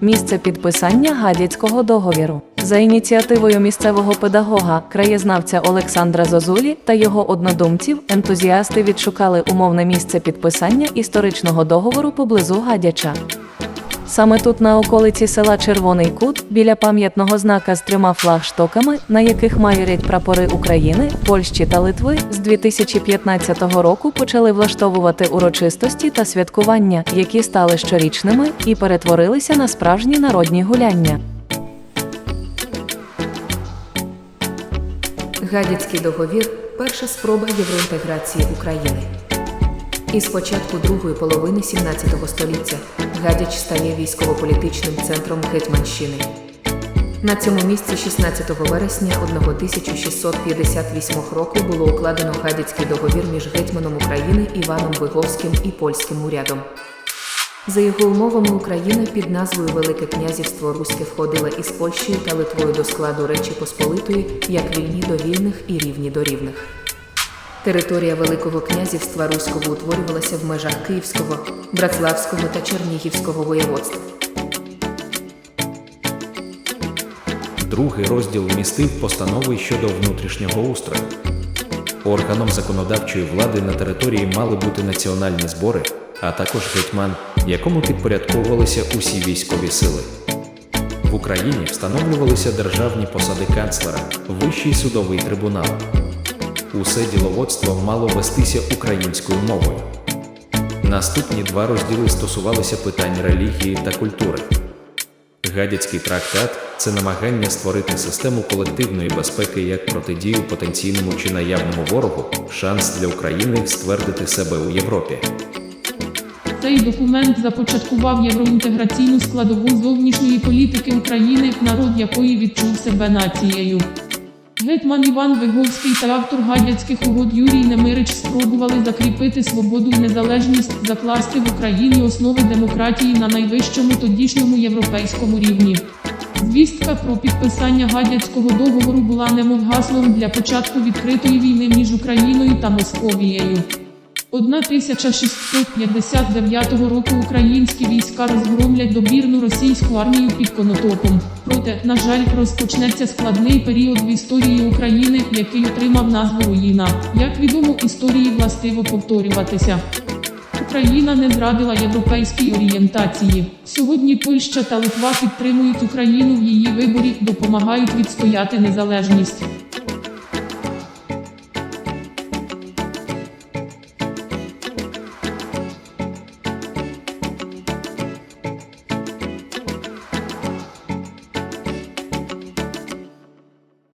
місце підписання Гадяцького договіру. За ініціативою місцевого педагога, краєзнавця Олександра Зозулі та його однодумців, ентузіасти відшукали умовне місце підписання історичного договору поблизу Гадяча. Саме тут, на околиці села Червоний Кут, біля пам'ятного знака з трьома флагштоками, на яких майорять прапори України, Польщі та Литви, з 2015 року почали влаштовувати урочистості та святкування, які стали щорічними і перетворилися на справжні народні гуляння. Гадяцький договір перша спроба євроінтеграції України. Із початку другої половини 17 століття Гадяч стає військово-політичним центром Гетьманщини. На цьому місці 16 вересня 1658 року було укладено Гадяцький договір між гетьманом України Іваном Виговським і польським урядом. За його умовами Україна під назвою Велике князівство Руське входила із Польщею та Литвою до складу Речі Посполитої як вільні до вільних і рівні до рівних. Територія Великого князівства Руського утворювалася в межах Київського, Братславського та Чернігівського воєводств. Другий розділ містив постанови щодо внутрішнього устрою. Органом законодавчої влади на території мали бути національні збори, а також гетьман, якому підпорядковувалися усі військові сили. В Україні встановлювалися державні посади канцлера, вищий судовий трибунал. Усе діловодство мало вестися українською мовою. Наступні два розділи стосувалися питань релігії та культури. Гадяцький трактат це намагання створити систему колективної безпеки як протидію потенційному чи наявному ворогу, шанс для України ствердити себе у Європі. Цей документ започаткував євроінтеграційну складову зовнішньої політики України, народ якої відчув себе нацією. Гетьман Іван Виговський та автор гадяцьких угод Юрій Немирич спробували закріпити свободу і незалежність, закласти в Україні основи демократії на найвищому тодішньому європейському рівні. Звістка про підписання гадяцького договору була немов гаслом для початку відкритої війни між Україною та Московією. 1659 року українські війська розгромлять добірну російську армію під Конотопом. Проте, на жаль, розпочнеться складний період в історії України, який отримав назву руїна. Як відомо, історії властиво повторюватися. Україна не зрадила європейській орієнтації. Сьогодні Польща та Литва підтримують Україну в її виборі, допомагають відстояти незалежність.